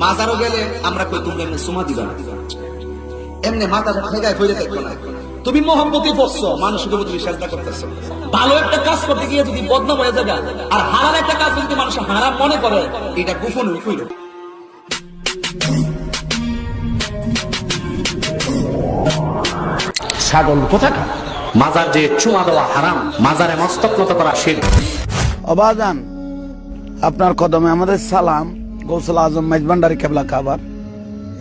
মাজারও গেলে আমরা কই তোমরা এমনি সুমা দিবা না? এমনি মাথাটা ঠেকায় ফিরে দেখব না। তুমি মোহাম্মতি পড়ছো মানুষের উপর তুমি চেষ্টা করতেছো। ভালো একটা কাজ করতে গিয়ে যদি বদনাম হয়ে যাবে আর হারাম একটা কাজ যদি মানুষ হারাম মনে করে এটা গোপন হইল ছাগল কোথাকার? মাজার যে চুমা দেওয়া হারাম মাজারে মস্তক নত করা শির। অবাজান আপনার কদমে আমাদের সালাম। গৌসল আজম মেজবান্ডারি কেবলা খাবার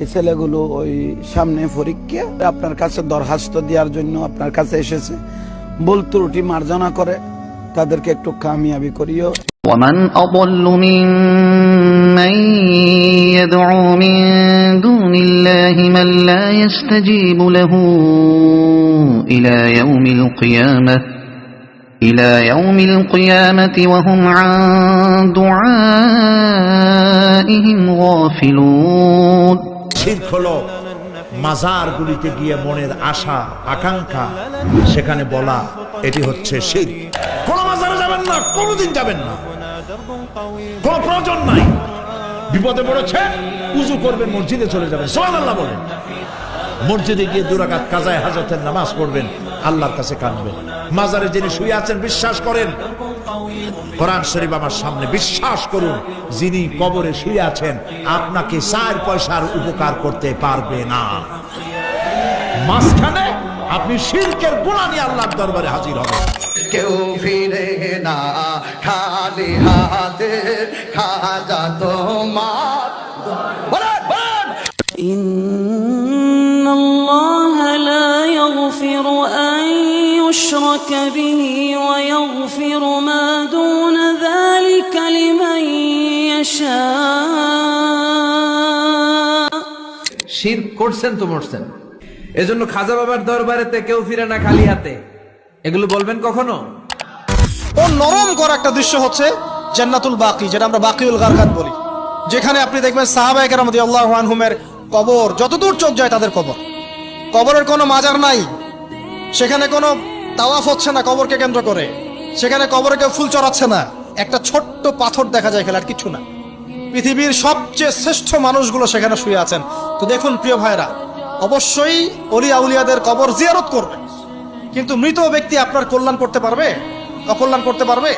এই ছেলেগুলো ওই সামনে পরীক্ষা আপনার কাছে দরখাস্ত দেওয়ার জন্য আপনার কাছে এসেছে ভুল ত্রুটি মার্জনা করে তাদেরকে একটু কামিয়াবি করিও ومن أضل ممن يدعو من دون الله من لا يستجيب له إلى يوم القيامة إلى يوم القيامة وهم عن دعائهم غافلون শির্ক হলো মাজারগুলিতে গিয়ে মনের আশা আকাঙ্ক্ষা সেখানে বলা এটি হচ্ছে শির কোন মাজারে যাবেন না কোনোদিন যাবেন না কোন প্রয়োজন নাই বিপদে পড়েছে উজু করবেন মসজিদে চলে যাবেন সোহান আল্লাহ বলেন মসজিদে গিয়ে দুরাকাত কাজায় হাজতের নামাজ পড়বেন আল্লাহর কাছে কাঁদবেন মাজারে যিনি শুয়ে আছেন বিশ্বাস করেন কোরআন শরীফ আমার সামনে বিশ্বাস করুন যিনি কবরে শুয়ে আছেন আপনাকে চার পয়সার উপকার করতে পারবে না মাঝখানে আপনি শিরকের গুণা নিয়ে আল্লাহর দরবারে হাজির হবেন কেউ ফিরে না খালি হাতে খাজা তোমার বলেন বলেন إن الله لا يغفر أن يشرك به ويغفر ما دون ذلك لمن يشاء শির করছেন তো মরছেন এজন্য খাজা বাবার দরবারেতে কেউ ফিরে না খালি হাতে এগুলো বলবেন কখনো ও নরম করা একটা দৃশ্য হচ্ছে জান্নাতুল বাকি যেটা আমরা বাকিউল গারকাত বলি যেখানে আপনি দেখবেন সাহাবায়ে কেরাম রাদিয়াল্লাহু আনহুমের কবর যতদূর চোখ যায় তাদের কবর কবরের কোনো মাজার নাই সেখানে কোনো তাওয়াফ হচ্ছে না কবরকে কেন্দ্র করে। সেখানে কবরে কেউ ফুল চড়াচ্ছে না। একটা ছোট্ট পাথর দেখা যায় খেলার কিছু না। পৃথিবীর সবচেয়ে শ্রেষ্ঠ মানুষগুলো সেখানে শুয়ে আছেন। তো দেখুন, প্রিয় ভাইরা অবশ্যই অলি আউলিয়াদের কবর জিয়ারত করবে। কিন্তু মৃত ব্যক্তি আপনার কল্যাণ করতে পারবে? অকল্যাণ করতে পারবে?